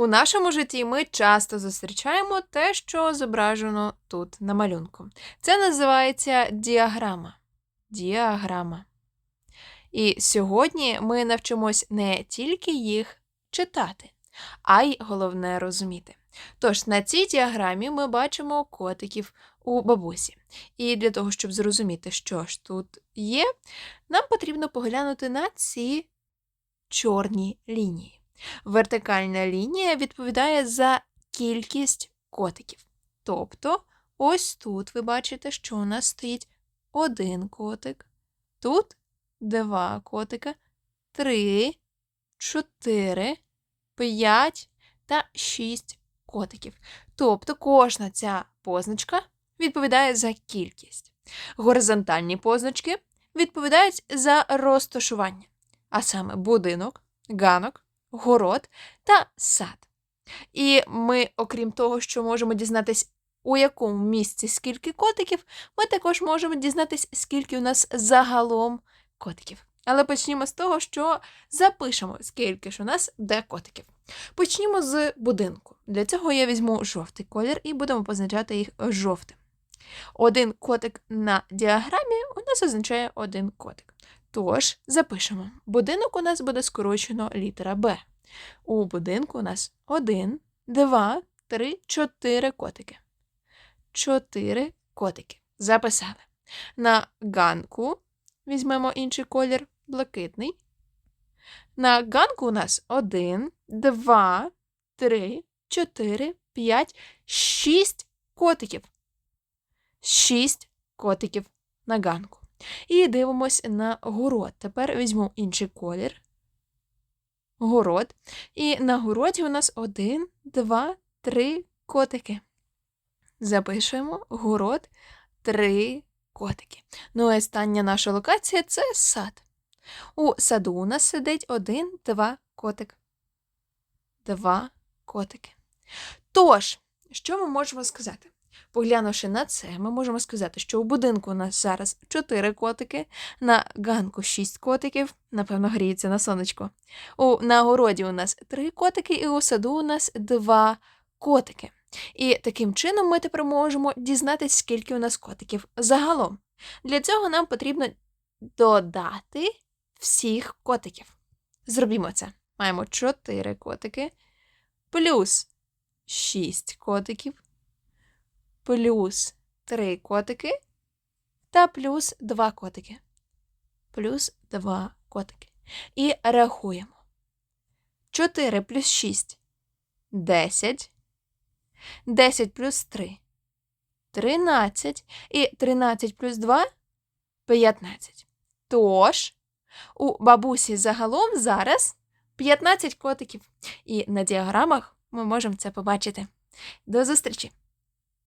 У нашому житті ми часто зустрічаємо те, що зображено тут на малюнку. Це називається діаграма. Діаграма. І сьогодні ми навчимось не тільки їх читати, а й головне розуміти. Тож на цій діаграмі ми бачимо котиків у бабусі. І для того, щоб зрозуміти, що ж тут є, нам потрібно поглянути на ці чорні лінії. Вертикальна лінія відповідає за кількість котиків. Тобто, ось тут ви бачите, що у нас стоїть один котик, тут два котика, три, чотири, п'ять та шість котиків. Тобто кожна ця позначка відповідає за кількість. Горизонтальні позначки відповідають за розташування, а саме будинок, ганок, город та сад. І ми, окрім того, що можемо дізнатись, у якому місці скільки котиків, ми також можемо дізнатись, скільки у нас загалом котиків. Але почнімо з того, що запишемо, скільки ж у нас де котиків. Почнімо з будинку. Для цього я візьму жовтий колір і будемо позначати їх жовтим. Один котик на діаграмі у нас означає один котик. Тож, запишемо. Будинок у нас буде скорочено літера Б. У будинку у нас один, два, три, чотири котики. Чотири котики. Записали. На ганку візьмемо інший колір блакитний. На ганку у нас один, два, три, чотири, п'ять, шість котиків. Шість котиків на ганку. І дивимось на город. Тепер візьму інший колір. Город. І на городі у нас один, два, три котики. Запишемо город, три котики. Ну і остання наша локація це сад. У саду у нас сидить один, два котик. Два котики. Тож, що ми можемо сказати? Поглянувши на це, ми можемо сказати, що у будинку у нас зараз 4 котики, на ганку 6 котиків, напевно, гріється на сонечко. У, на городі у нас 3 котики, і у саду у нас 2 котики. І таким чином ми тепер можемо дізнатися, скільки у нас котиків загалом. Для цього нам потрібно додати всіх котиків. Зробімо це. Маємо 4 котики, плюс 6 котиків, плюс 3 котики та плюс 2 котики. Плюс 2 котики. І рахуємо. 4 плюс 6 10. 10 плюс 3 13. І 13 плюс 2 15. Тож, у бабусі загалом зараз 15 котиків. І на діаграмах ми можемо це побачити. До зустрічі!